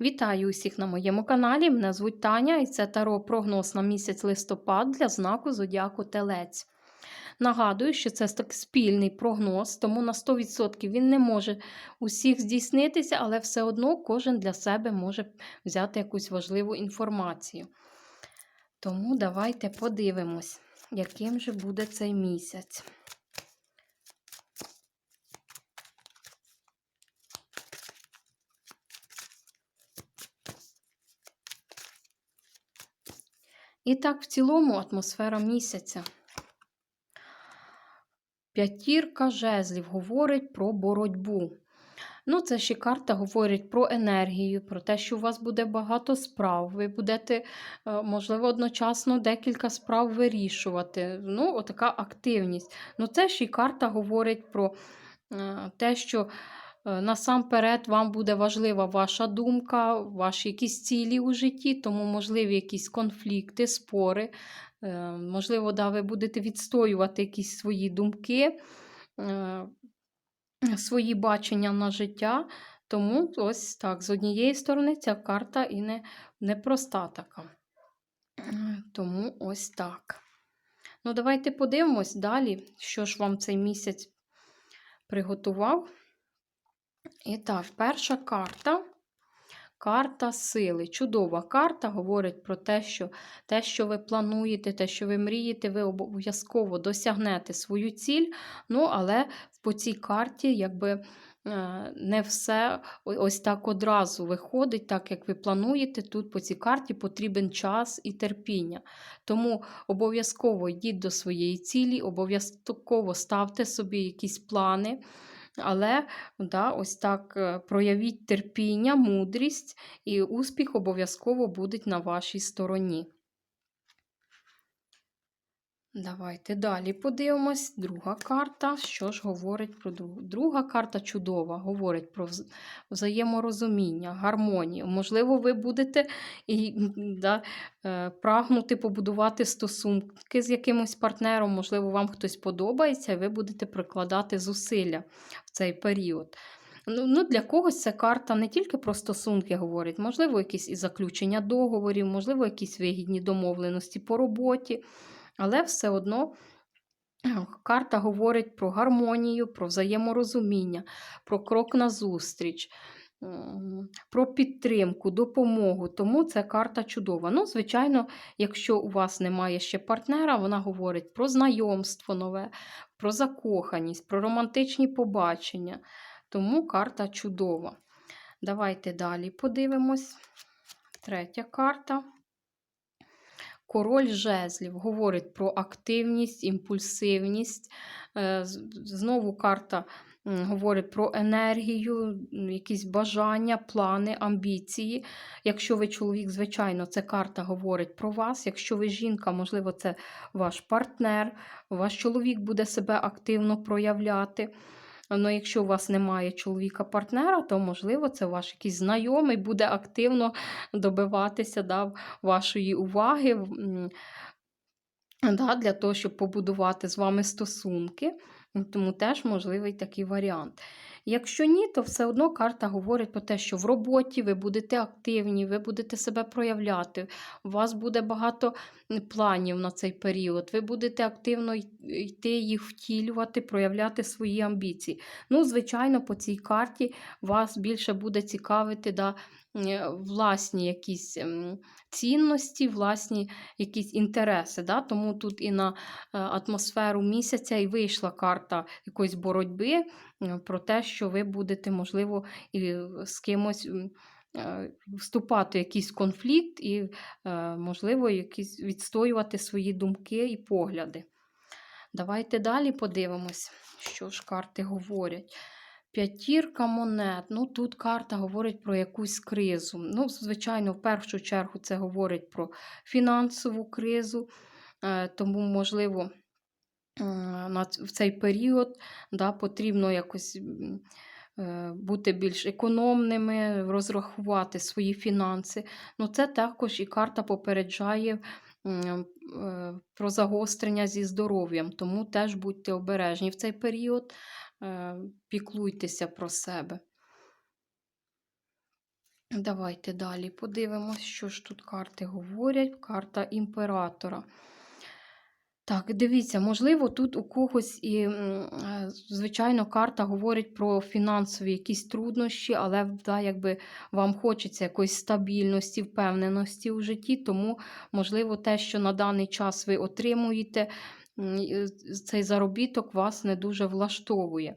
Вітаю усіх на моєму каналі. Мене звуть Таня і це таро прогноз на місяць листопад для знаку Зодіаку Телець. Нагадую, що це так спільний прогноз, тому на 100% він не може усіх здійснитися, але все одно кожен для себе може взяти якусь важливу інформацію. Тому давайте подивимось, яким же буде цей місяць. І так, в цілому атмосфера місяця. П'ятірка жезлів говорить про боротьбу. Ну, це ще карта говорить про енергію, про те, що у вас буде багато справ. Ви будете, е, можливо, одночасно декілька справ вирішувати. Ну, отака активність. Ну, це ще й карта говорить про е, те, що насамперед, вам буде важлива ваша думка, ваші якісь цілі у житті, тому можливі якісь конфлікти, спори. Е, можливо, да, ви будете відстоювати якісь свої думки, е, свої бачення на життя. Тому ось так, з однієї сторони, ця карта і не, не проста така. Тому ось так. Ну, давайте подивимось далі, що ж вам цей місяць приготував. І так, перша карта. Карта сили. Чудова карта говорить про те, що те, що ви плануєте, те, що ви мрієте, ви обов'язково досягнете свою ціль. Ну, але по цій карті, якби е, не все ось так одразу виходить, так як ви плануєте. Тут по цій карті потрібен час і терпіння. Тому обов'язково йдіть до своєї цілі, обов'язково ставте собі якісь плани. Але да, ось так е, проявіть терпіння, мудрість, і успіх обов'язково буде на вашій стороні. Давайте далі подивимось. Друга карта. Що ж говорить про другу? Друга карта чудова, говорить про взаєморозуміння, гармонію. Можливо, ви будете і, да, е, прагнути побудувати стосунки з якимось партнером, можливо, вам хтось подобається, і ви будете прикладати зусилля в цей період. Ну, ну, Для когось ця карта не тільки про стосунки говорить, можливо, якісь і заключення договорів, можливо, якісь вигідні домовленості по роботі. Але все одно карта говорить про гармонію, про взаєморозуміння, про крок назустріч, про підтримку, допомогу. Тому ця карта чудова. Ну, звичайно, якщо у вас немає ще партнера, вона говорить про знайомство нове, про закоханість, про романтичні побачення. Тому карта чудова. Давайте далі подивимось. Третя карта. Король жезлів говорить про активність, імпульсивність. Е, знову карта говорить про енергію, якісь бажання, плани, амбіції. Якщо ви чоловік, звичайно, ця карта говорить про вас. Якщо ви жінка, можливо, це ваш партнер, ваш чоловік буде себе активно проявляти. Ну, якщо у вас немає чоловіка-партнера, то, можливо, це ваш якийсь знайомий буде активно добиватися да, вашої уваги да, для того, щоб побудувати з вами стосунки. Тому теж можливий такий варіант. Якщо ні, то все одно карта говорить про те, що в роботі ви будете активні, ви будете себе проявляти, у вас буде багато планів на цей період, ви будете активно йти їх втілювати, проявляти свої амбіції. Ну, звичайно, по цій карті вас більше буде цікавити да, власні якісь ем, цінності, власні якісь інтереси. Да? Тому тут і на е, атмосферу місяця і вийшла карта якоїсь боротьби е, про те, що ви будете, можливо, і з кимось. Вступати в якийсь конфлікт і, можливо, якісь відстоювати свої думки і погляди. Давайте далі подивимось, що ж карти говорять. П'ятірка монет. Ну, Тут карта говорить про якусь кризу. Ну, Звичайно, в першу чергу це говорить про фінансову кризу, е, тому, можливо, в цей період да, потрібно якось е, бути більш економними, розрахувати свої фінанси. Ну, Це також і карта попереджає. Е, про загострення зі здоров'ям, тому теж будьте обережні в цей період. Е, піклуйтеся про себе. Давайте далі подивимось, що ж тут карти говорять. Карта імператора. Так, дивіться, можливо, тут у когось і, е, звичайно, карта говорить про фінансові якісь труднощі, але да, якби вам хочеться якоїсь стабільності, впевненості у житті, тому, можливо, те, що на даний час ви отримуєте, цей заробіток вас не дуже влаштовує.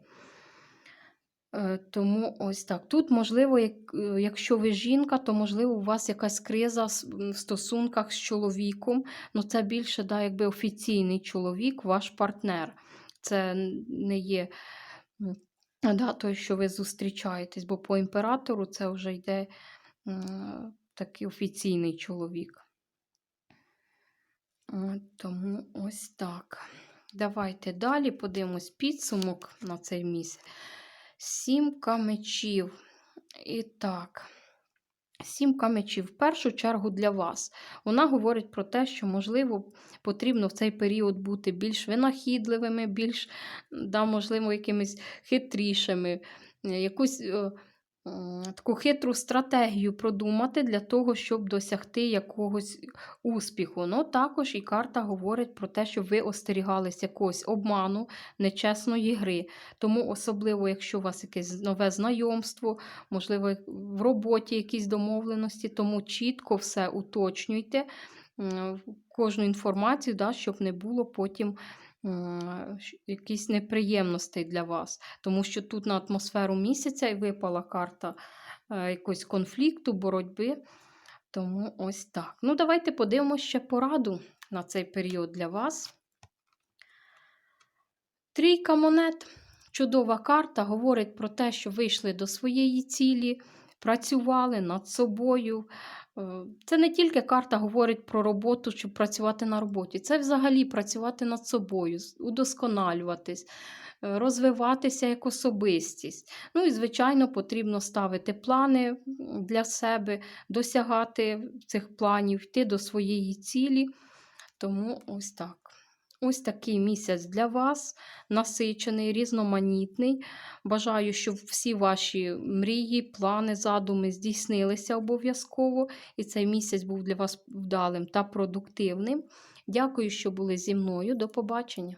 Е, Тому ось так. Тут, можливо, е, якщо ви жінка, то можливо у вас якась криза в стосунках з чоловіком. Ну, це більше да, якби офіційний чоловік, ваш партнер. Це не є да, той, що ви зустрічаєтесь, бо по імператору це вже йде такий офіційний чоловік. Тому ось так. Давайте далі подивимось підсумок на цей місяць. Сімка мечів. І так, сімка мечів в першу чергу для вас. Вона говорить про те, що, можливо, потрібно в цей період бути більш винахідливими, більш, да, можливо, якимись хитрішими, якусь е, таку хитру стратегію продумати для того, щоб досягти якогось успіху. Ну, також і карта говорить про те, щоб ви остерігалися якогось обману, нечесної гри. Тому, особливо, якщо у вас якесь нове знайомство, можливо, в роботі якісь домовленості, тому чітко все уточнюйте, кожну інформацію, да, щоб не було потім якісь неприємностей для вас. Тому що тут на атмосферу місяця і випала карта е, якогось конфлікту, боротьби. Тому ось так. Ну, давайте подивимося ще пораду на цей період для вас. Трійка монет. Чудова карта говорить про те, що вийшли до своєї цілі, працювали над собою. Е, Це не тільки карта говорить про роботу, щоб працювати на роботі. Це взагалі працювати над собою, удосконалюватись, е, розвиватися як особистість. Ну і, звичайно, потрібно ставити плани для себе, досягати цих планів, йти до своєї цілі. Тому ось так. Ось такий місяць для вас, насичений, різноманітний. Бажаю, щоб всі ваші мрії, плани, задуми здійснилися обов'язково, і цей місяць був для вас вдалим та продуктивним. Дякую, що були зі мною. До побачення!